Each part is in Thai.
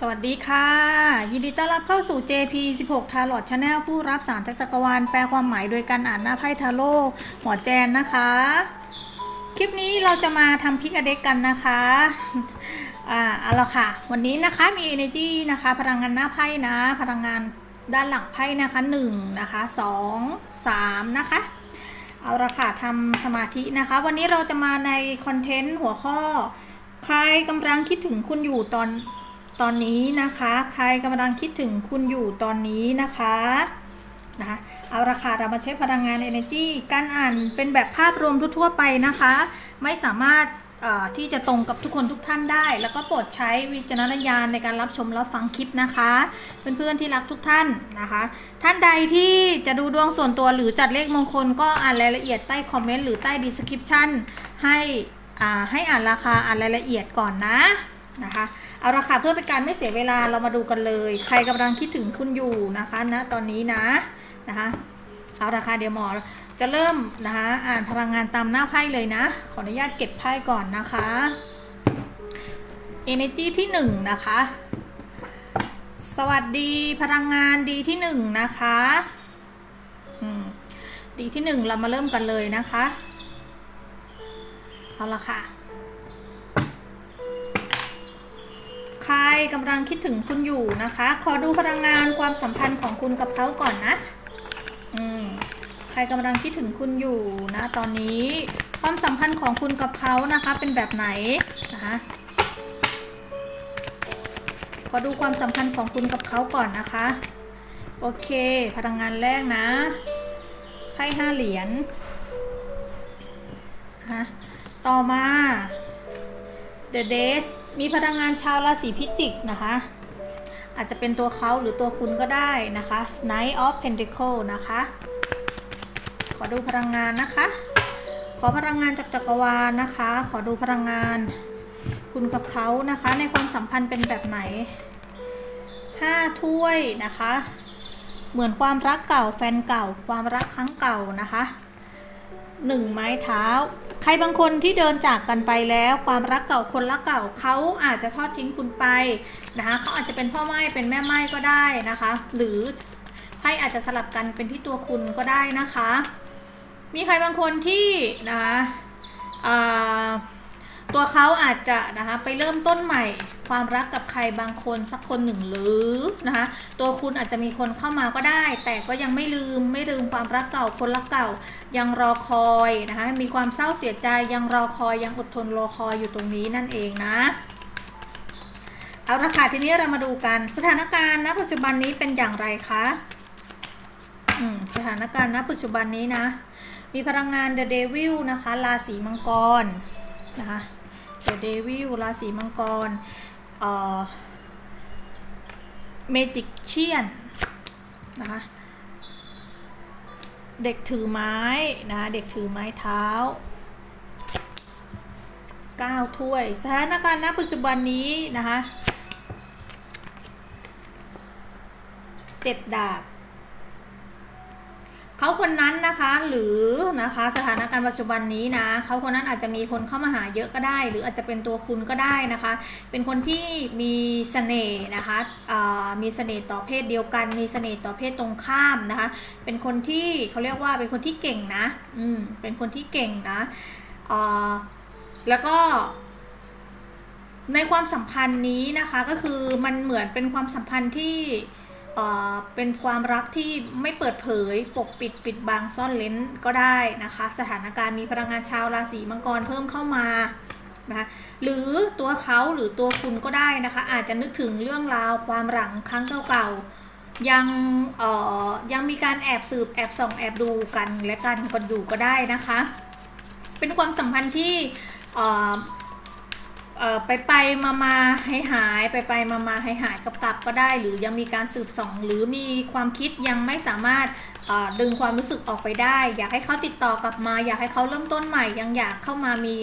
สวัสดีค่ะ ยินดีต้อนรับเข้าสู่ JP 16 Tarot Channel ผู้รับสารจากจักรวาลแปลความหมายโดยการอ่านหน้าไพ่ทาโร่หมอแจนนะคะ คลิปนี้เราจะมาทำพิกอเด็กกันนะคะ อ่าเอาละค่ะ วันนี้นะคะมี energy นะคะ พลังงานหน้าไพ่นะ พลังงานด้านหลังไพ่นะคะ1นะคะ2 3 นะคะ เอาละค่ะทำสมาธินะคะ วันนี้เราจะมาในคอนเทนต์หัวข้อ ใครกำลังคิดถึงคุณอยู่ตอน ตอนนี้นะคะ ใครกำลังคิดถึงคุณอยู่ตอนนี้นะคะนะเอาละค่ะเรามาใช้พลังงาน energy การอ่านเป็นแบบภาพรวมทั่วๆไปนะคะ ไม่สามารถที่จะตรงกับทุกคนทุกท่านได้ แล้วก็โปรดใช้วิจารณญาณในการรับชมรับฟังคลิปนะคะ เพื่อนๆที่รักทุกท่านนะคะ ท่านใดที่จะดูดวงส่วนตัวหรือจัดเลขมงคลก็อ่านรายละเอียดใต้คอมเมนต์หรือใต้ description ให้อ่าให้อ่านราคาอ่านรายละเอียดก่อนนะ นะคะ เอาราคาเพื่อเป็นการไม่เสียเวลาเรามาดูกันเลย ใครกำลังคิดถึงคุณอยู่นะคะณตอนนี้นะนะคะเอาราคาเดี๋ยวหมอจะเริ่มนะคะอ่านพลังงานตามหน้าไพ่เลยนะ ขออนุญาตเก็บไพ่ก่อนนะคะ Energy ที่หนึ่งนะคะ สวัสดีพลังงานดีที่หนึ่งนะคะดีที่หนึ่งเรามาเริ่มกันเลยนะคะ เอาละค่ะ ใครกำลังคิดถึงคุณอยู่นะคะ ขอดูพลังงานความสัมพันธ์ของคุณกับเขาก่อนนะ อืม ใครกำลังคิดถึงคุณอยู่นะ ตอนนี้ ความสัมพันธ์ของคุณกับเขานะคะ เป็นแบบไหนนะคะขอดูความสัมพันธ์ของคุณกับเขาก่อนนะคะ โอเค พลังงานแรกนะไพ่ห้าเหรียญนะต่อมา The Days มีพลังงานชาวราศีพิจิกนะคะ อาจจะเป็นตัวเขาหรือตัวคุณก็ได้นะคะ Knight of Pentacle นะคะ ขอดูพลังงานนะคะ ขอพลังงานจากจักรวาลนะคะ ขอดูพลังงานคุณกับเขานะคะ ในความสัมพันธ์เป็นแบบไหน5ถ้วยนะคะ เหมือนความรักเก่าแฟนเก่า ความรักครั้งเก่านะคะหนึ่งไม้เท้า รบางคนที่เดินจากกันไปแล้ว ความรักเก่าคนรักเก่าเขาอาจจะทอดทิ้งคุณไปนะคะเขาอาจจะเป็นพ่อไม้เป็นแม่ไม้ก็ได้นะคะ หรือไพ่อาจจะสลับกันเป็นที่ตัวคุณก็ได้นะคะ มีใครบางคนที่นะคะอ่า ตัวเขาอาจจะนะคะไปเริ่มต้นใหม่ความรักกับใครบางคนสักคนหนึ่งหรือนะคะตัวคุณอาจจะมีคนเข้ามาก็ได้ แต่ก็ยังไม่ลืมไม่ลืมความรักเก่าคนรักเก่า ยังรอคอยนะคะมีความเศร้าเสียใจยังรอคอยยังอดทนรอคอยอยู่ตรงนี้นั่นเองนะเอาละค่ะทีนี้เรามาดูกันสถานการณ์ณปัจจุบันนี้เป็นอย่างไรคะสถานการณ์ณปัจจุบันนี้นะ มีพลังงาน The Devil นะคะราศีมังกรนะคะ The Devil ราศีมังกรเอ่อ Magician นะคะเด็กถือไม้นะคะเด็กถือไม้เท้า9ถ้วย สถานการณ์ณปัจจุบันนี้นะคะ7ดาบ เขาคนนั้นนะคะหรือนะคะสถานการณ์ปัจจุบันนี้นะเขาคนนั้นอาจจะมีคนเข้ามาหาเยอะก็ได้ หรืออาจจะเป็นตัวคุณก็ได้นะคะ เป็นคนที่มีเสน่ห์นะคะมีเสน่ห์ต่อเพศเดียวกัน มีเสน่ห์ต่อเพศตรงข้ามนะคะ เป็นคนที่เขาเรียกว่าเป็นคนที่เก่งนะอืมเป็นคนที่เก่งนะแล้วก็ในความสัมพันธ์นี้นะคะก็คือมันเหมือนเป็นความสัมพันธ์ที่ เป็นความรักที่ไม่เปิดเผยปกปิดปิดบังซ่อนเล้นก็ได้นะคะ สถานการณ์มีพลังงานชาวราศีมังกรเพิ่มเข้ามานะคะหรือตัวเขาหรือตัวคุณก็ได้นะคะ อาจจะนึกถึงเรื่องราวความหลังครั้งเก่าๆยังเอ่อยังมีการแอบสืบแอบส่องแอบดูกันและกันกันอยู่ก็ได้นะคะ เป็นความสัมพันธ์ที่เอ่อ ไปไปมามาให้หายไปไปมามาให้หายกับกลับก็ได้ หรือยังมีการสืบส่อง หรือมีความคิดยังไม่สามารถดึงความรู้สึกออกไปได้ อยากให้เขาติดต่อกลับมา อยากให้เขาเริ่มต้นใหม่ ยังอยากเข้ามามี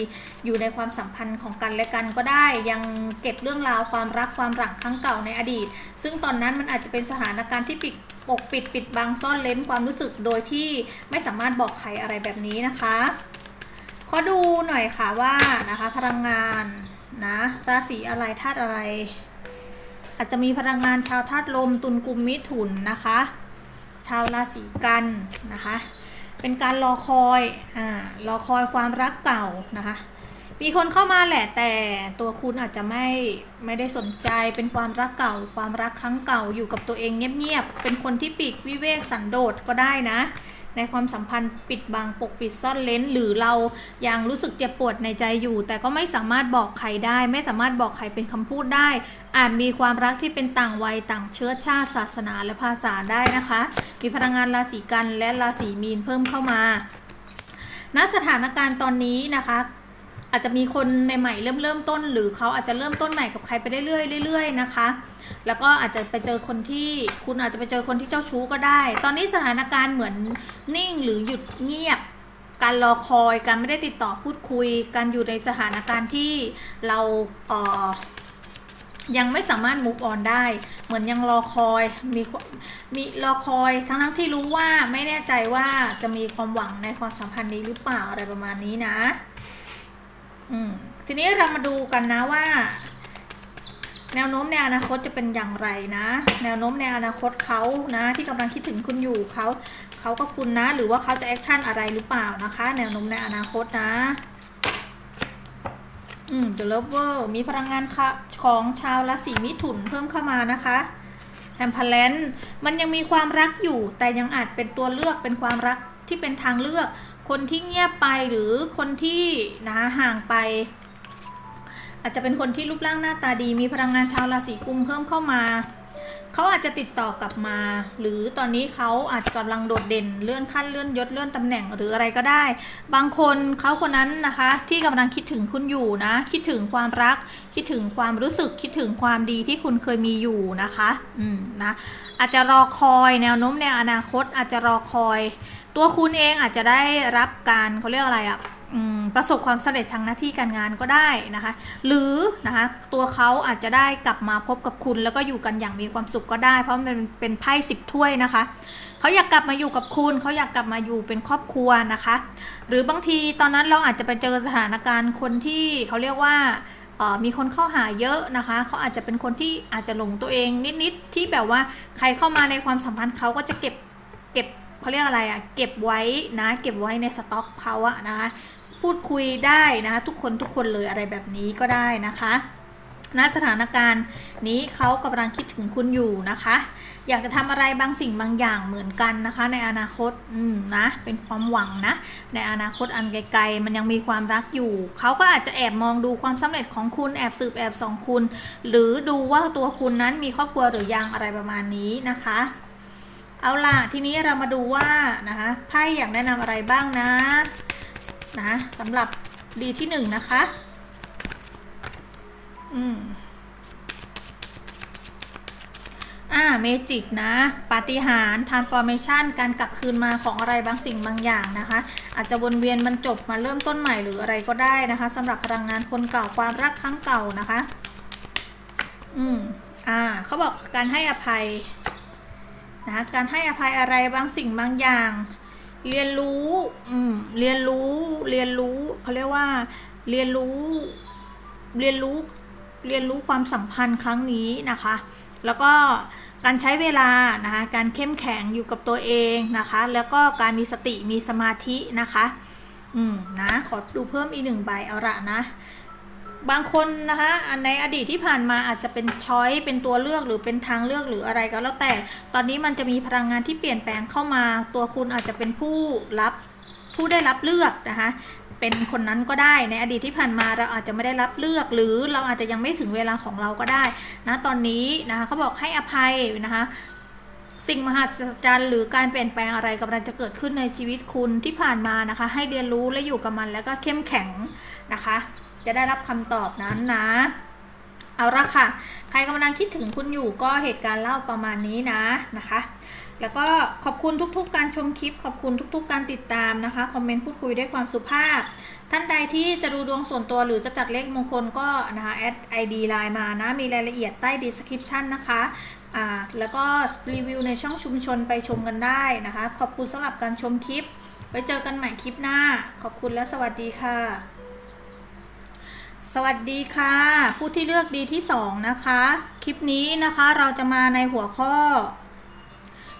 อยู่ในความสัมพันธ์ของกันและกันก็ได้ ยังเก็บเรื่องราวความรักความหลังครั้งเก่าในอดีต ซึ่งตอนนั้นมันอาจจะเป็นสถานการณ์ที่ปิดปกปิดปิดบังซ่อนเล้นความรู้สึกโดยที่ไม่สามารถบอกใครอะไรแบบนี้นะคะ ขอดูหน่อยค่ะว่านะคะพลังงาน นะ ราศีอะไรธาตุอะไร อาจจะมีพลังงานชาวธาตุลมตุลกุมมิถุนนะคะ ชาวราศีกันนะคะ เป็นการรอคอยอ่ารอคอยความรักเก่านะคะมีคนเข้ามาแหละแต่ตัวคุณอาจจะไม่ไม่ได้สนใจเป็นความรักเก่า ความรักครั้งเก่าอยู่กับตัวเองเงียบๆเป็นคนที่ปีกวิเวกสันโดษก็ได้นะ ในความสัมพันธ์ปิดบังปกปิดซ่อนเลนหรือเรายังรู้สึกเจ็บปวดในใจอยู่ แต่ก็ไม่สามารถบอกใครได้ ไม่สามารถบอกใครเป็นคำพูดได้ อาจมีความรักที่เป็นต่างวัยต่างเชื้อชาติศาสนาและภาษาได้นะคะ มีพลังงานราศีกันและราศีมีนเพิ่มเข้ามาณสถานการณ์ตอนนี้นะคะ อาจจะมีคนใหม่ๆเริ่มเริ่มต้น หรือเขาอาจจะเริ่มต้นใหม่กับใครไปเรื่อยๆเรื่อยๆนะคะ แล้วก็อาจจะไปเจอคนที่คุณอาจจะไปเจอคนที่เจ้าชู้ก็ได้ ตอนนี้สถานการณ์เหมือนนิ่งหรือหยุดเงียบ การรอคอยการไม่ได้ติดต่อพูดคุย การอยู่ในสถานการณ์ที่เราเอ่อยังไม่สามารถ move on ได้ เหมือนยังรอคอย มี มีรอคอย ทั้งทั้งที่รู้ว่าไม่แน่ใจว่าจะมีความหวังในความสัมพันธ์นี้หรือเปล่าอะไรประมาณนี้นะ ทีนี้เรามาดูกันนะว่า แนวโน้มในอนาคตจะเป็นอย่างไรนะ แนวโน้มในอนาคตเขานะ ที่กำลังคิดถึงคุณอยู่เขาเขากับคุณนะ หรือว่าเขาจะแอคชั่นอะไรหรือเปล่านะคะ แนวโน้มในอนาคตนะอืม The Lover มีพลังงานค่ะของชาวราศีมิถุนเพิ่มเข้ามานะคะแ e มพลนมันยังมีความรักอยู่ แต่ยังอาจเป็นตัวเลือกเป็นความรักที่เป็นทางเลือก คนที่เงียบไปหรือคนที่นะห่างไป อาจจะเป็นคนที่รูปร่างหน้าตาดี มีพลังงานชาวราศีกุมเพิ่มเข้ามาเขาอาจจะติดต่อกลับมา หรือตอนนี้เขาอาจจะกำลังโดดเด่นเลื่อนขั้นเลื่อนยศเลื่อนตำแหน่งหรืออะไรก็ได้ บางคนเขาคนนั้นนะคะ ที่กำลังคิดถึงคุณอยู่นะ คิดถึงความรัก คิดถึงความรู้สึกคิดถึงความดีที่คุณเคยมีอยู่นะคะ อืมนะอาจจะรอคอยแนวโน้มในอนาคต อาจจะรอคอย ตัวคุณเองอาจจะได้รับการเขาเรียกอะไรอะประสบความสำเร็จทางหน้าที่การงานก็ได้นะคะ หรือนะคะตัวเขาอาจจะได้กลับมาพบกับคุณ แล้วก็อยู่กันอย่างมีความสุขก็ได้ เพราะมันเป็นไพ่สิบถ้วยนะคะเขาอยากกลับมาอยู่กับคุณเขาอยากกลับมาอยู่เป็นครอบครัวนะคะ หรือบางทีตอนนั้นเราอาจจะไปเจอสถานการณ์คนที่เขาเรียกว่ามีคนเข้าหาเยอะนะคะ เขาอาจจะเป็นคนที่อาจจะหลงตัวเองนิดๆที่แบบว่าใครเข้ามาในความสัมพันธ์เขาก็จะเก็บเก็บ เขาเรียกอะไรอะเก็บไว้นะ เก็บไว้ในสต็อกเขาอะนะ พูดคุยได้นะคะทุกคนทุกคนเลยอะไรแบบนี้ก็ได้นะคะณสถานการณ์นี้เขากำลังคิดถึงคุณอยู่นะคะ อยากจะทำอะไรบางสิ่งบางอย่างเหมือนกันนะคะ ในอนาคตอืมนะเป็นความหวังนะ ในอนาคตอันไกลๆ มันยังมีความรักอยู่ เขาก็อาจจะแอบมองดูความสำเร็จของคุณแอบสืบแอบส่องคุณ หรือดูว่าตัวคุณนั้นมีครอบครัวหรือยังอะไรประมาณนี้นะคะ เอาล่ะทีนี้เรามาดูว่านะคะไพ่อยากแนะนำอะไรบ้างนะนะสำหรับดีที่หนึ่งนะคะอืมอ่าเมจิกนะปาฏิหาริย์ transformation การกลับคืนมาของอะไรบางสิ่งบางอย่างนะคะ อาจจะวนเวียนมันจบมาเริ่มต้นใหม่หรืออะไรก็ได้นะคะสำหรับพลังงานคนเก่าความรักครั้งเก่านะคะ อืมอ่าเขาบอกการให้อภัย นะการให้อภัยอะไรบางสิ่งบางอย่าง เรียนรู้อืมเรียนรู้เรียนรู้เขาเรียกว่า เรียนรู้ เรียนรู้เรียนรู้ความสัมพันธ์ครั้งนี้นะคะ แล้วก็การใช้เวลานะคะการเข้มแข็งอยู่กับตัวเองนะคะ แล้วก็การมีสติมีสมาธินะคะ อืมนะ ขอดูเพิ่มอีกหนึ่งใบเอาละนะ บางคนนะคะในอดีตที่ผ่านมาอาจจะเป็นช้อยเป็นตัวเลือกหรือเป็นทางเลือกหรืออะไรก็แล้วแต่ ตอนนี้มันจะมีพลังงานที่เปลี่ยนแปลงเข้ามา ตัวคุณอาจจะเป็นผู้รับผู้ได้รับเลือกนะคะเป็นคนนั้นก็ได้ในอดีตที่ผ่านมาเราอาจจะไม่ได้รับเลือกหรือเราอาจจะยังไม่ถึงเวลาของเราก็ได้นะตอนนี้นะคะเขาบอกให้อภัยนะคะสิ่งมหัศจรรย์หรือการเปลี่ยนแปลงอะไรกำลังจะเกิดขึ้นในชีวิตคุณที่ผ่านมานะคะ ให้เรียนรู้และอยู่กับมันแล้วก็เข้มแข็งนะคะ จะได้รับคำตอบนั้นนะ เอาละค่ะ ใครกำลังคิดถึงคุณอยู่ก็เหตุการณ์เล่าประมาณนี้นะนะคะ แล้วก็ขอบคุณทุกๆ การชมคลิป ขอบคุณทุกๆ การติดตามนะคะ คอมเมนต์พูดคุยด้วยความสุภาพ ท่านใดที่จะดูดวงส่วนตัวหรือจะจัดเลขมงคลก็นะคะแอดไอดีไลน์มานะ มีรายละเอียดใต้ description นะคะอ่าแล้วก็รีวิวในช่องชุมชนไปชมกันได้นะคะ ขอบคุณสำหรับการชมคลิป ไว้เจอกันใหม่คลิปหน้า ขอบคุณและสวัสดีค่ะ สวัสดีค่ะ ผู้ที่เลือกดีที่ 2 นะคะ คลิปนี้นะคะเราจะมาในหัวข้อ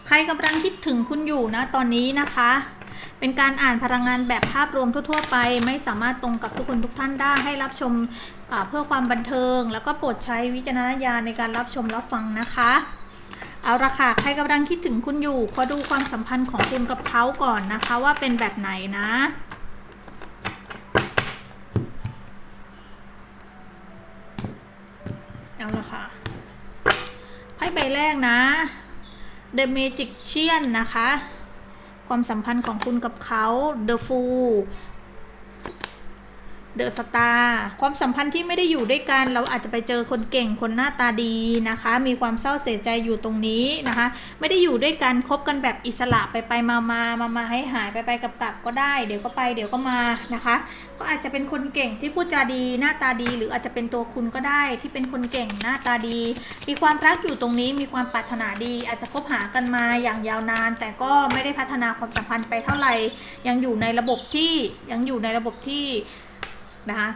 ใครกำลังคิดถึงคุณอยู่นะตอนนี้นะคะ เป็นการอ่านพลังงานแบบภาพรวมทั่ว ๆ ไป ไม่สามารถตรงกับทุกคนทุกท่านได้ให้รับชมเพื่อความบันเทิง แล้วก็โปรดใช้วิจารณญาณในการรับชมรับฟังนะคะเอาละค่ะ ใครกำลังคิดถึงคุณอยู่ขอดูความสัมพันธ์ของคุณกับเขาก่อนนะคะ ว่าเป็นแบบไหนนะ เอาละค่ะไพ่ใบแรกนะ The Magician นะคะ ความสัมพันธ์ของคุณกับเขา The Fool The Star ความสัมพันธ์ที่ไม่ได้อยู่ด้วยกัน เราอาจจะไปเจอคนเก่งคนหน้าตาดีนะคะ มีความเศร้าเสียใจอยู่ตรงนี้นะคะ ไม่ได้อยู่ด้วยกันคบกันแบบอิสระไปไปมามามามาให้หายไปไปกับกับก็ได้ เดี๋ยวก็ไปเดี๋ยวก็มานะคะ ก็อาจจะเป็นคนเก่งที่พูดจาดีหน้าตาดี หรืออาจจะเป็นตัวคุณก็ได้ที่เป็นคนเก่งหน้าตาดี มีความรักอยู่ตรงนี้มีความปรารถนาดี อาจจะคบหากันมาอย่างยาวนาน แต่ก็ไม่ได้พัฒนาความสัมพันธ์ไปเท่าไหร่ยังอยู่ในระบบที่ยังอยู่ในระบบที่ นะคะ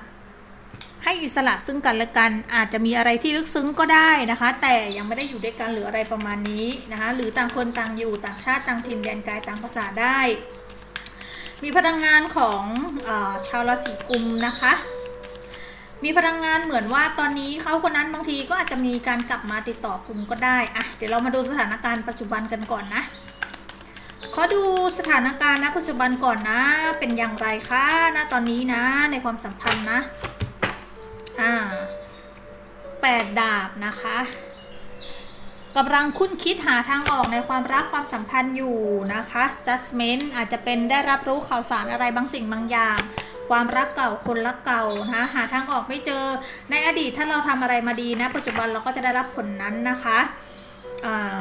ให้อิสระซึ่งกันและกันอาจจะมีอะไรที่ลึกซึ้งก็ได้นะคะ แต่ยังไม่ได้อยู่ด้วยกันหรืออะไรประมาณนี้นะคะ หรือต่างคนต่างอยู่ต่างชาติต่างถิ่นแดนไกลต่างภาษาได้ มีพลังงานของอชาวราศีกุมนะคะ มีพลังงานเหมือนว่าตอนนี้เขาคนนั้นบางทีก็อาจจะมีการกลับมาติดต่อคุณก็ได้อะเดี๋ยวเรามาดูสถานการณ์ปัจจุบันกันก่อนนะ ขอดูสถานการณ์นะปัจจุบันก่อนนะ เป็นอย่างไรคะณตอนนี้นะ ในความสัมพันธ์นะ อ่าแปดดาบนะคะกำลังคุ้นคิดหาทางออกในความรักความสัมพันธ์อยู่นะคะ judgment อาจจะเป็นได้รับรู้ข่าวสารอะไรบางสิ่งบางอย่าง ความรักเก่าคนรักเก่านะคะหาทางออกไม่เจอในอดีตถ้าเราทำอะไรมาดีนะ ปัจจุบันเราก็จะได้รับผลนั้นนะคะอ่า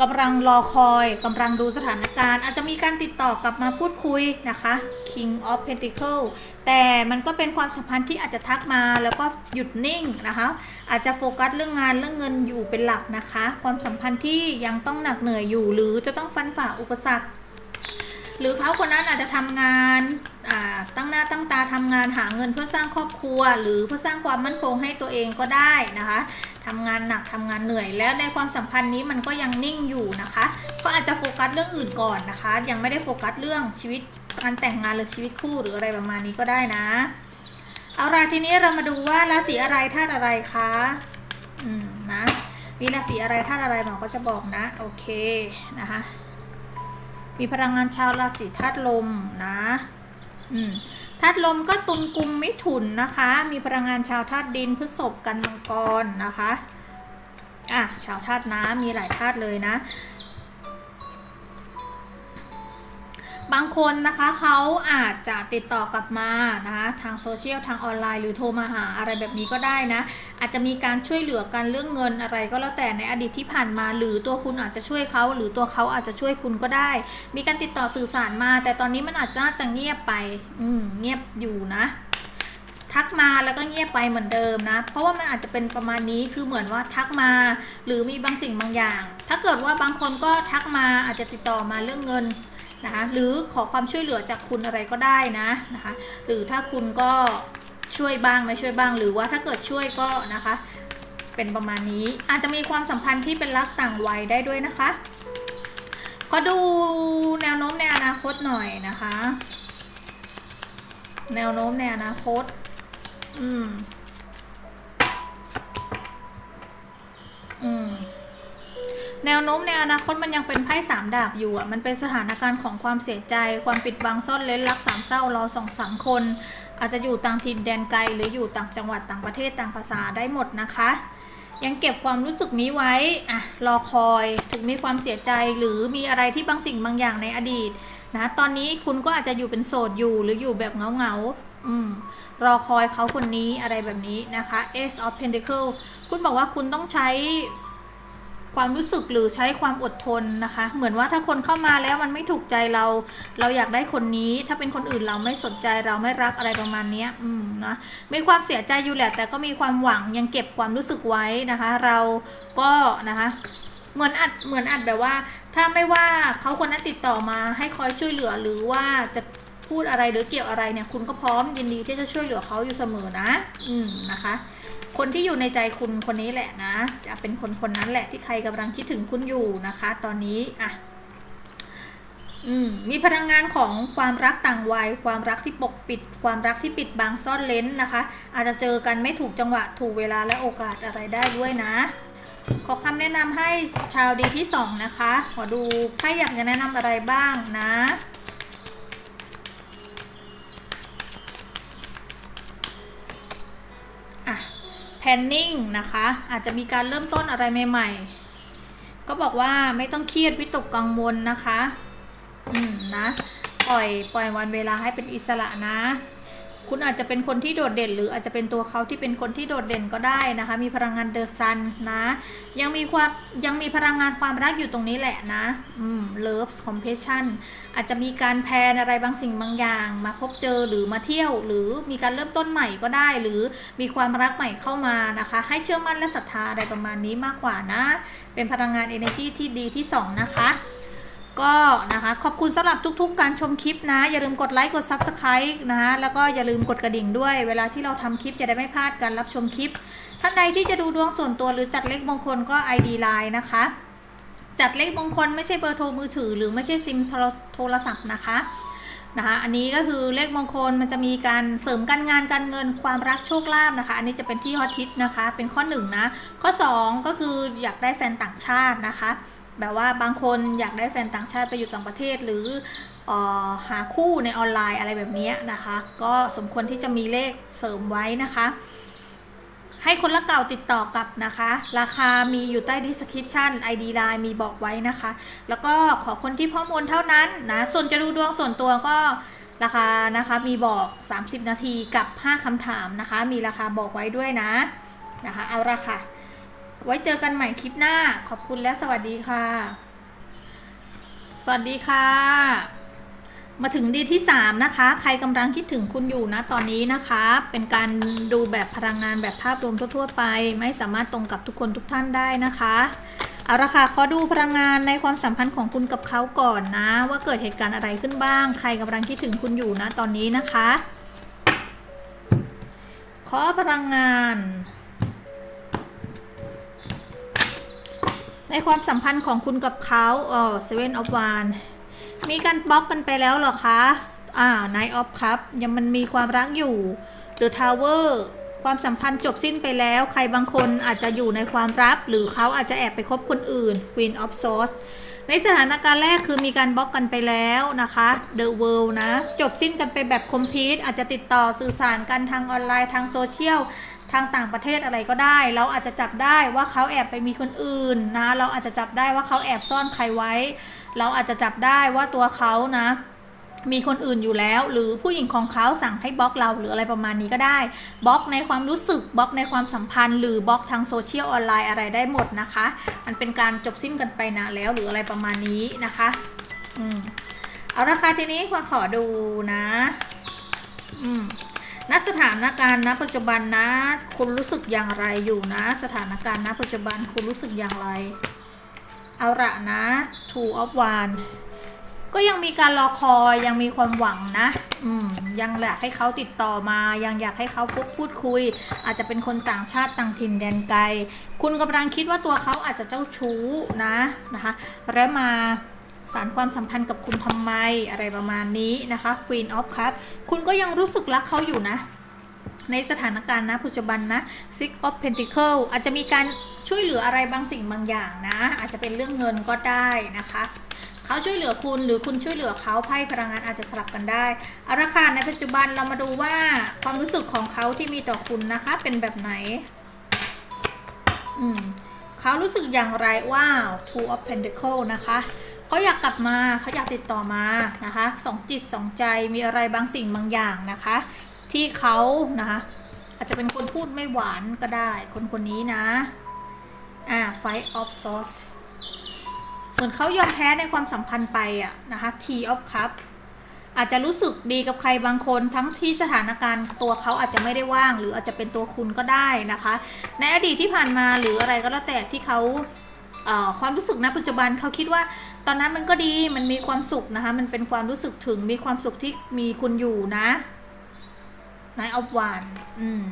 กำลังรอคอยกำลังดูสถานการณ์ อาจจะมีการติดต่อกลับมาพูดคุยนะคะ King of Pentacle แต่มันก็เป็นความสัมพันธ์ที่อาจจะทักมาแล้วก็หยุดนิ่งนะคะ อาจจะโฟกัสเรื่องงานเรื่องเงินอยู่เป็นหลักนะคะ ความสัมพันธ์ที่ยังต้องหนักเหนื่อยอยู่ หรือจะต้องฟันฝ่าอุปสรรค หรือเขาคนนั้นอาจจะทำงานตั้งหน้าตั้งตาทำงานหาเงินเพื่อสร้างครอบครัว หรือเพื่อสร้างความมั่นคงให้ตัวเองก็ได้นะคะทำงานหนักทำงานเหนื่อย แล้วในความสัมพันธ์นี้มันก็ยังนิ่งอยู่นะคะก็อาจจะโฟกัสเรื่องอื่นก่อนนะคะ ยังไม่ได้โฟกัสเรื่องชีวิตการแต่งงานหรือชีวิตคู่หรืออะไรประมาณนี้ก็ได้นะเอาล่ะทีนี้เรามาดูว่าราศีอะไรธาตุอะไรคะอืมนะมีราศีอะไรธาตุอะไรหมอก็จะบอกนะ โอเคนะคะ มีพลังงานชาวราศีธาตุลมนะอืมธาตุลมก็ตุลกุมมิถุนนะคะ มีพลังงานชาวธาตุดินพฤษภกันมังกรนะคะอะชาวธาตุน้ำมีหลายธาตุเลยนะางคนนะคะเขาอาจจะติดต่อกลับมานะคะทางโซเชียลทางออนไลน์หรือโทรมาหาอะไรแบบนี้ก็ได้นะอาจจะมีการช่วยเหลือกันเรื่องเงินอะไรก็แล้วแต่ในอดีตที่ผ่านมา หรือตัวคุณอาจจะช่วยเขาหรือตัวเขาอาจจะช่วยคุณก็ได้ มีการติดต่อสื่อสารมา แต่ตอนนี้มันอาจจะจะเงียบไปอืมเงียบอยู่นะทักมาแล้วก็เงียบไปเหมือนเดิมนะ เพราะว่ามันอาจจะเป็นประมาณนี้คือเหมือนว่าทักมา หรือมีบางสิ่งบางอย่าง ถ้าเกิดว่าบางคนก็ทักมาอาจจะติดต่อมาเรื่องเงิน นะคะหรือขอความช่วยเหลือจากคุณอะไรก็ได้นะนะคะหรือถ้าคุณก็ช่วยบ้างไม่ช่วยบ้าง หรือว่าถ้าเกิดช่วยก็นะคะ เป็นประมาณนี้อาจจะมีความสัมพันธ์ที่เป็นรักต่างวัยได้ด้วยนะคะขอดูแนวโน้มในอนาคตหน่อยนะคะ แนวโน้มในอนาคต อืม แนวโน้มในอนาคตมันยังเป็นไพ่สามดาบอยู่อะ มันเป็นสถานการณ์ของความเสียใจ ความปิดบังซ่อนเร้นรักสามเศร้ารอสองสามคน อาจจะอยู่ต่างถิ่นแดนไกล หรืออยู่ต่างจังหวัดต่างประเทศต่างภาษาได้หมดนะคะ ยังเก็บความรู้สึกนี้ไว้อะรอคอยถึงมีความเสียใจหรือมีอะไรที่บางสิ่งบางอย่างในอดีตนะตอนนี้คุณก็อาจจะอยู่เป็นโสดอยู่หรืออยู่แบบเงาเงาอืมรอคอยเขาคนนี้อะไรแบบนี้นะคะ Ace of Pentacle คุณบอกว่าคุณต้องใช้ ความรู้สึกหรือใช้ความอดทนนะคะ เหมือนว่าถ้าคนเข้ามาแล้วมันไม่ถูกใจเรา เราอยากได้คนนี้ ถ้าเป็นคนอื่นเราไม่สนใจเราไม่รักอะไรประมาณนี้อืมนะมีความเสียใจอยู่แหละ แต่ก็มีความหวังยังเก็บความรู้สึกไว้นะคะ เราก็นะคะเหมือนอัดเหมือนอัดแบบว่า ถ้าไม่ว่าเขาคนนั้นติดต่อมาให้คอยช่วยเหลือหรือว่าจะพูดอะไรหรือเกี่ยวอะไรเนี่ย คุณก็พร้อมยินดีที่จะช่วยเหลือเขาอยู่เสมอนะ อืมนะคะ คนที่อยู่ในใจคุณคนนี้แหละนะ จะเป็นคนคนนั้นแหละที่ใครกำลังคิดถึงคุณอยู่นะคะ ตอนนี้อะอืมมีพลังงานของความรักต่างวัย ความรักที่ปกปิด ความรักที่ปิดบังซ่อนเลนนะคะ อาจจะเจอกันไม่ถูกจังหวะถูกเวลาและโอกาสอะไรได้ด้วยนะ ขอคำแนะนำให้ชาวดีที่สองนะคะ ขอดูถ้าอยากจะแนะนำอะไรบ้างนะ planning นะคะ อาจจะมีการเริ่มต้นอะไรใหม่ ๆ ก็บอกว่าไม่ต้องเครียดวิตกกังวลนะคะ อืมนะ ปล่อยปล่อยวันเวลาให้เป็นอิสระนะ คุณอาจจะเป็นคนที่โดดเด่น หรืออาจจะเป็นตัวเขาที่เป็นคนที่โดดเด่นก็ได้นะคะ มีพลังงานเดอะซันนะ ยังมีความยังมีพลังงานความรักอยู่ตรงนี้แหละนะอืม loves compassion อาจจะมีการแพนอะไรบางสิ่งบางอย่าง มาพบเจอหรือมาเที่ยว หรือมีการเริ่มต้นใหม่ก็ได้ หรือมีความรักใหม่เข้ามานะคะ ให้เชื่อมั่นและศรัทธาอะไรประมาณนี้มากกว่านะ เป็นพลังงาน energy ที่ดีที่สองนะคะ ก็นะคะขอบคุณสำหรับทุกๆ การชมคลิปนะ อย่าลืมกดไลค์กด Subscribe นะแล้วก็อย่าลืมกดกระดิ่งด้วย เวลาที่เราทำคลิปจะได้ไม่พลาดการรับชมคลิป ท่านใดที่จะดูดวงส่วนตัวหรือจัดเลขมงคลก็ ID Line นะคะ จัดเลขมงคลไม่ใช่เบอร์โทรมือถือ หรือไม่ใช่ซิมโทรโทรศัพท์นะคะนะคะอันนี้ก็คือเลขมงคลมันจะมีการเสริมการงานการเงินความรักโชคลาภนะคะ อันนี้จะเป็นที่ฮอตฮิตนะคะ เป็นข้อหนึ่งนะข้อสองก็คืออยากได้แฟนต่างชาตินะคะ แบบว่าบางคนอยากได้แฟนต่างชาติไปอยู่ต่างประเทศ หรือออหาคู่ในออนไลน์อะไรแบบนี้นะคะ ก็สมควรที่จะมีเลขเสริมไว้นะคะ ให้คนละเก่าติดต่อกับนะคะ ราคามีอยู่ใต้ description ID line มีบอกไว้นะคะ แล้วก็ขอคนที่พร้อมโอนเท่านั้นนะส่วนจะดูดวงส่วนตัวก็ราคานะคะมีบอก 30 นาทีกับ 5คำถามนะคะ มีราคาบอกไว้ด้วยนะนะคะ เอาละค่ะ ไว้เจอกันใหม่คลิปหน้า ขอบคุณและสวัสดีค่ะ สวัสดีค่ะ มาถึงดีที่ 3 นะคะ ใครกำลังคิดถึงคุณอยู่นะตอนนี้นะคะ เป็นการดูแบบพลังงานแบบภาพรวมทั่ว ๆ ไป ไม่สามารถตรงกับทุกคนทุกท่านได้นะคะเอาละค่ะขอดูพลังงานในความสัมพันธ์ของคุณกับเขาก่อนนะ ว่าเกิดเหตุการณ์อะไรขึ้นบ้าง ใครกำลังคิดถึงคุณอยู่นะตอนนี้นะคะ ขอพลังงาน ในความสัมพันธ์ของคุณกับเขาอ๋อ Seven of Wands มีการบล็อกกันไปแล้วเหรอคะ อ่า Knight of Cup ยังมันมีความรักอยู่ The Tower ความสัมพันธ์จบสิ้นไปแล้ว ใครบางคนอาจจะอยู่ในความรักหรือเขาอาจจะแอบไปคบคนอื่น Queen of Swords ในสถานการณ์แรกคือมีการบล็อกกันไปแล้วนะคะ The World นะ จบสิ้นกันไปแบบคอมพลีทอาจจะติดต่อสื่อสารกันทางออนไลน์ทางโซเชียล ทางต่างประเทศอะไรก็ได้ เราอาจจะจับได้ว่าเขาแอบไปมีคนอื่นนะ เราอาจจะจับได้ว่าเขาแอบซ่อนใครไว้ เราอาจจะจับได้ว่าตัวเขานะมีคนอื่นอยู่แล้ว หรือผู้หญิงของเขาสั่งให้บล็อกเราหรืออะไรประมาณนี้ก็ได้บล็อกในความรู้สึกบล็อกในความสัมพันธ์ หรือบล็อกทางโซเชียลออนไลน์อะไรได้หมดนะคะ มันเป็นการจบสิ้นกันไปนะแล้วหรืออะไรประมาณนี้นะคะอืมเอาละค่ะทีนี้มาขอดูนะ อืม ณสถานการณ์ณปัจจุบันนะคุณรู้สึกอย่างไรอยู่นะ สถานการณ์ณปัจจุบันคุณรู้สึกอย่างไร เอาละนะ Two of Wands ก็ยังมีการรอคอยยังมีความหวังนะ อืมยังอยากให้เขาติดต่อมา ยังอยากให้เขาพบพูดคุย อาจจะเป็นคนต่างชาติต่างถิ่นแดนไกล คุณกำลังคิดว่าตัวเขาอาจจะเจ้าชู้นะนะคะ และมา สารความสัมพันธ์กับคุณทำไมอะไรประมาณนี้นะคะ Queen of Cup คุณก็ยังรู้สึกรักเขาอยู่นะ ในสถานการณ์นะปัจจุบันนะ Six of Pentacles อาจจะมีการช่วยเหลืออะไรบางสิ่งบางอย่างนะ อาจจะเป็นเรื่องเงินก็ได้นะคะเขาช่วยเหลือคุณหรือคุณช่วยเหลือเขาไพ่พลังงานอาจจะสลับกันได้เอาละค่ะในปัจจุบันเรามาดูว่าความรู้สึกของเขาที่มีต่อคุณนะคะ เป็นแบบไหน อืมเขารู้สึกอย่างไรว้าว Two of Pentacle นะคะ เขาอยากกลับมาเขาอยากติดต่อมานะคะสองจิตสองใจมีอะไรบางสิ่งบางอย่างนะคะ ที่เขานะคะอาจจะเป็นคนพูดไม่หวานก็ได้คนคนนี้นะอ่า Fight of Swords เหมือนเขายอมแพ้ในความสัมพันธ์ไปอะนะคะ T of Cup อาจจะรู้สึกดีกับใครบางคนทั้งที่สถานการณ์ตัวเขาอาจจะไม่ได้ว่าง หรืออาจจะเป็นตัวคุณก็ได้นะคะ ในอดีตที่ผ่านมาหรืออะไรก็แล้วแต่ที่เขา ความรู้สึกณปัจจุบันเขาคิดว่าตอนนั้นมันก็ดีมันมีความสุขนะคะ มันเป็นความรู้สึกถึงมีความสุขที่มีคุณอยู่นะนายออฟวานอืม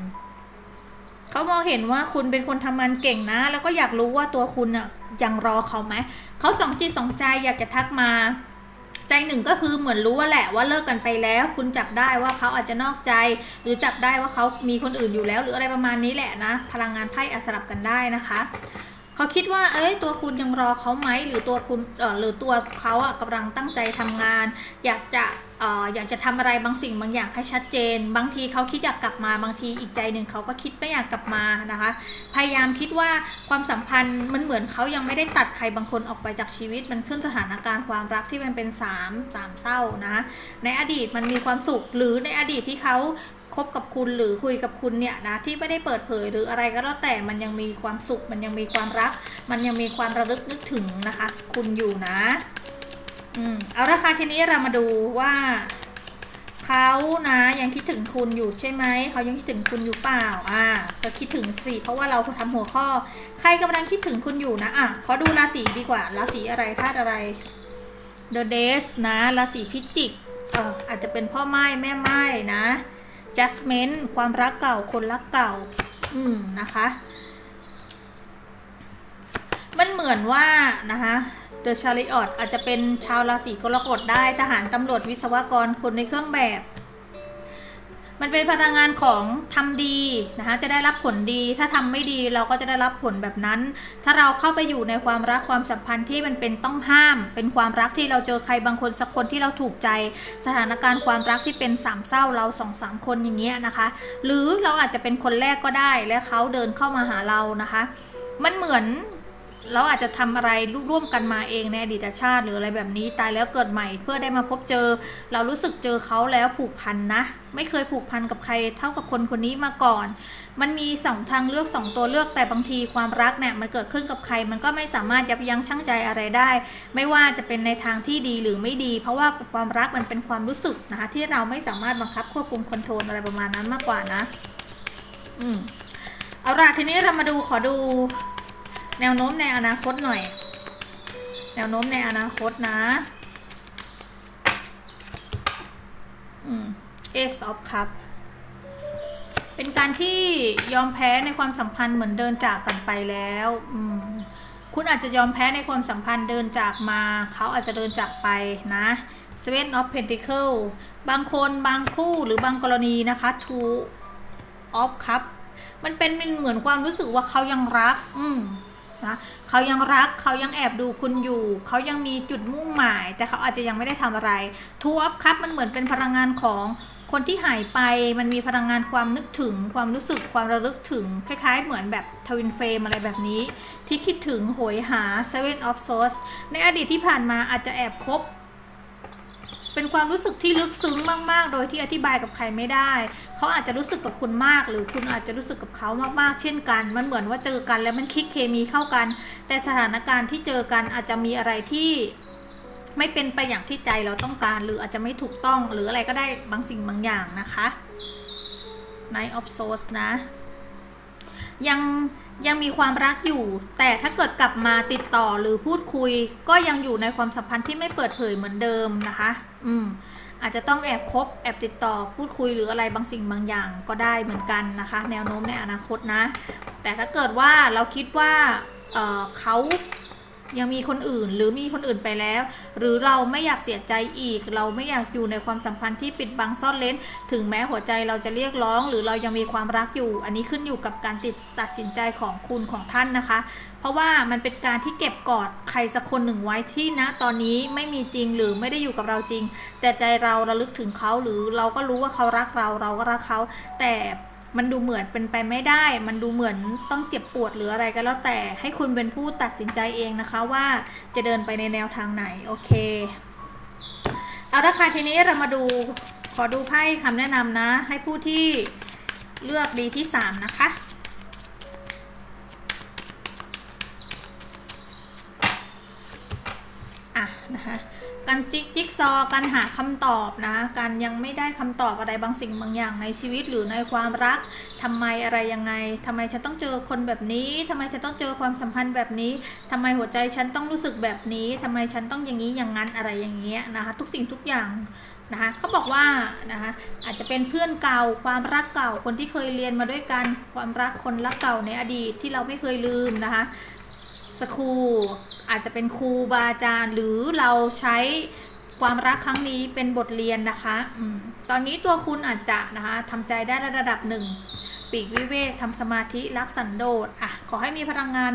เขามองเห็นว่าคุณเป็นคนทำงานเก่งนะ แล้วก็อยากรู้ว่าตัวคุณอะยังรอเขาไหมเขาสองจิตสองใจอยากจะทักมา ใจหนึ่งก็คือเหมือนรู้ว่าแหละว่าเลิกกันไปแล้ว คุณจับได้ว่าเขาอาจจะนอกใจ หรือจับได้ว่าเขามีคนอื่นอยู่แล้ว หรืออะไรประมาณนี้แหละนะ พลังงานไพ่อาจสลับกันได้นะคะ เขาคิดว่า เอ้ย ตัวคุณยังรอเขาไหม หรือตัวคุณหรือตัวเขาอะกำลังตั้งใจทำงาน อยากจะเอ่ออยากจะทำอะไรบางสิ่งบางอย่างให้ชัดเจน บางทีเขาคิดอยากกลับมาบางทีอีกใจหนึ่งเขาก็คิดไม่อยากกลับมานะคะ พยายามคิดว่าความสัมพันธ์มันเหมือนเขายังไม่ได้ตัดใครบางคนออกไปจากชีวิต มันขึ้นสถานการณ์ความรักที่มันเป็นสามสามเศร้านะในอดีตมันมีความสุขหรือในอดีตที่เขา คบกับคุณหรือคุยกับคุณเนี่ยนะที่ไม่ได้เปิดเผยหรืออะไรก็แล้วแต่มันยังมีความสุข มันยังมีความรัก มันยังมีความระลึกนึกถึงนะคะ คุณอยู่นะอืมเอาละค่ะทีนี้เรามาดูว่าเขานะยังคิดถึงคุณอยู่ใช่ไหมเขายังคิดถึงคุณอยู่เปล่าอ่าก็คิดถึงสิเพราะว่าเราทำหัวข้อ ใครกำลังคิดถึงคุณอยู่นะอะขอดูราศีดีกว่าราศีอะไรธาตุอะไร The Days นะราศีพิจิกเอออาจจะเป็นพ่อไม้แม่ไม้นะ Jasmine ความรักเก่าคนรักเก่า อืมนะคะ มันเหมือนว่านะคะ The Chariot อาจจะเป็นชาวราศีกรกฎได้ทหารตำรวจวิศวกรคนในเครื่องแบบ มันเป็นพลังงานของทำดีนะคะจะได้รับผลดี ถ้าทำไม่ดีเราก็จะได้รับผลแบบนั้น ถ้าเราเข้าไปอยู่ในความรักความสัมพันธ์ที่มันเป็นต้องห้าม เป็นความรักที่เราเจอใครบางคนสักคนที่เราถูกใจ สถานการณ์ความรักที่เป็นสามเศร้าเราสองสามคนอย่างเงี้ยนะคะ หรือเราอาจจะเป็นคนแรกก็ได้และเขาเดินเข้ามาหาเรานะคะ มันเหมือน เราอาจจะทำอะไรร่วมกันมาเองในอดีตชาติ หรืออะไรแบบนี้ตายแล้วเกิดใหม่เพื่อได้มาพบเจอ เรารู้สึกเจอเขาแล้วผูกพันนะ ไม่เคยผูกพันกับใครเท่ากับคนคนนี้มาก่อน มันมีสองทางเลือกสองตัวเลือกแต่บางทีความรักเนี่ยมันเกิดขึ้นกับใคร มันก็ไม่สามารถยับยั้งชั่งใจอะไรได้ ไม่ว่าจะเป็นในทางที่ดีหรือไม่ดี เพราะว่าความรักมันเป็นความรู้สึกนะคะที่เราไม่สามารถบังคับควบคุมคอนโทรลอะไรประมาณนั้นมากกว่านะ อืมเอาล่ะทีนี้เรามาดูขอดู แนวโน้มในอนาคตหน่อย แนวโน้มในอนาคตนะ อืม Ace of Cup เป็นการที่ยอมแพ้ในความสัมพันธ์เหมือนเดินจากกันไปแล้ว อืม คุณอาจจะยอมแพ้ในความสัมพันธ์เดินจากมา เขาอาจจะเดินจากไปนะ Seven of Pentacle บางคนบางคู่หรือบางกรณีนะคะ Two of Cup มันเป็นเหมือนความรู้สึกว่าเขายังรัก อืม นะเขายังรักเขายังแอบดูคุณอยู่ เขายังมีจุดมุ่งหมาย แต่เขาอาจจะยังไม่ได้ทำอะไรทูอัพครับมันเหมือนเป็นพลังงานของคนที่หายไปมันมีพลังงานความนึกถึง ความรู้สึกความระลึกถึง คล้ายๆ เหมือนแบบทวินเฟรมอะไรแบบนี้ ที่คิดถึงโหยหา Seven of Swords ในอดีตที่ผ่านมาอาจจะแอบคบ เป็นความรู้สึกที่ลึกซึ้งมาก ๆ โดยที่อธิบายกับใครไม่ได้ เขาอาจจะรู้สึกกับคุณมาก หรือคุณอาจจะรู้สึกกับเขามาก ๆ เช่นกัน มันเหมือนว่าเจอกันแล้วมันคลิกเคมีเข้ากัน แต่สถานการณ์ที่เจอกันอาจจะมีอะไรที่ไม่เป็นไปอย่างที่ใจเราต้องการ หรืออาจจะไม่ถูกต้องหรืออะไรก็ได้บางสิ่งบางอย่างนะคะ Night of Swords นะ ยังยังมีความรักอยู่ แต่ถ้าเกิดกลับมาติดต่อหรือพูดคุย ก็ยังอยู่ในความสัมพันธ์ที่ไม่เปิดเผยเหมือนเดิมนะคะ อืม อาจจะต้องแอบคบแอบติดต่อพูดคุยหรืออะไรบางสิ่งบางอย่างก็ได้เหมือนกันนะคะ แนวโน้มในอนาคตนะ แต่ถ้าเกิดว่าเราคิดว่าเเขา ยังมีคนอื่นหรือมีคนอื่นไปแล้ว หรือเราไม่อยากเสียใจอีก เราไม่อยากอยู่ในความสัมพันธ์ที่ปิดบังซ่อนเล้นถึงแม้หัวใจเราจะเรียกร้อง หรือเรายังมีความรักอยู่ อันนี้ขึ้นอยู่กับการติดตัดสินใจของคุณของท่านนะคะ เพราะว่ามันเป็นการที่เก็บกอดใครสักคนหนึ่งไว้ที่ณตอนนี้ไม่มีจริงหรือไม่ได้อยู่กับเราจริง แต่ใจเราระลึกถึงเขาหรือเราก็รู้ว่าเขารักเราเราก็รักเขา แต่ มันดูเหมือนเป็นไปไม่ได้ มันดูเหมือนต้องเจ็บปวดหรืออะไรก็แล้วแต่ให้คุณเป็นผู้ตัดสินใจเองนะคะว่าจะเดินไปในแนวทางไหน โอเค เอาละค่ะทีนี้เรามาดูขอดูไพ่คำแนะนำนะ ให้ผู้ที่เลือกดีที่ 3 นะคะอะนะคะ การจิ๊กจิ๊กซอว์การหาคำตอบนะ การยังไม่ได้คำตอบอะไรบางสิ่งบางอย่างในชีวิตหรือในความรักทำไมอะไรยังไงทำไมฉันต้องเจอคนแบบนี้ทำไมฉันต้องเจอความสัมพันธ์แบบนี้ทำไมหัวใจฉันต้องรู้สึกแบบนี้ทำไมฉันต้องอย่างนี้อย่างนั้นอะไรอย่างเงี้ยนะคะ ทุกสิ่งทุกอย่างนะคะเขาบอกว่านะคะอาจจะเป็นเพื่อนเก่าความรักเก่าคนที่เคยเรียนมาด้วยกันความรักคนรักเก่าในอดีตที่เราไม่เคยลืมนะคะ สครูอาจจะเป็นครูบาอาจารย์ หรือเราใช้ความรักครั้งนี้เป็นบทเรียนนะคะอตอนนี้ตัวคุณอาจจะนะคะทำใจได้ระดับหนึ่งปีกวิเวกทำสมาธิรักสันโดษอะขอให้มีพลังงาน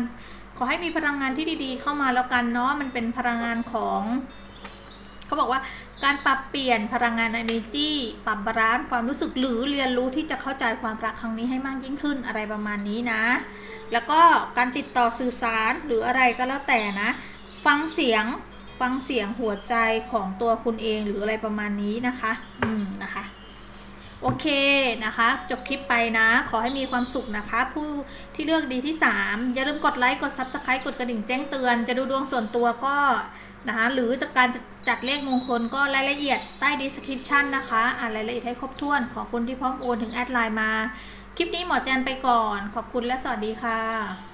ขอให้มีพลังงานที่ดีๆ เข้ามาแล้วกันเนาะมันเป็นพลังงานของเขาบอกว่าการปรับเปลี่ยนพลังงาน energy ปรับบาลานซ์ความรู้สึกหรือเรียนรู้ที่จะเข้าใจความรักครั้งนี้ให้มากยิ่งขึ้นอะไรประมาณนี้นะ แล้วก็การติดต่อสื่อสารหรืออะไรก็แล้วแต่นะ ฟังเสียงฟังเสียงหัวใจของตัวคุณเองหรืออะไรประมาณนี้นะคะ อืมนะคะโอเคนะคะ จบคลิปไปนะ ขอให้มีความสุขนะคะ ผู้ที่เลือกดีที่ 3 อย่าลืมกดไลค์ กด Subscribe กดกระดิ่งแจ้งเตือน จะดูดวงส่วนตัวก็นะคะ หรือจากการจัดเลขมงคลก็รายละเอียดใต้ description นะคะ อ่านรายละเอียดให้ครบถ้วน ขอคุณที่พร้อมโอนถึงแอดไลน์มา คลิปนี้หมอแจนไปก่อน ขอบคุณและสวัสดีค่ะ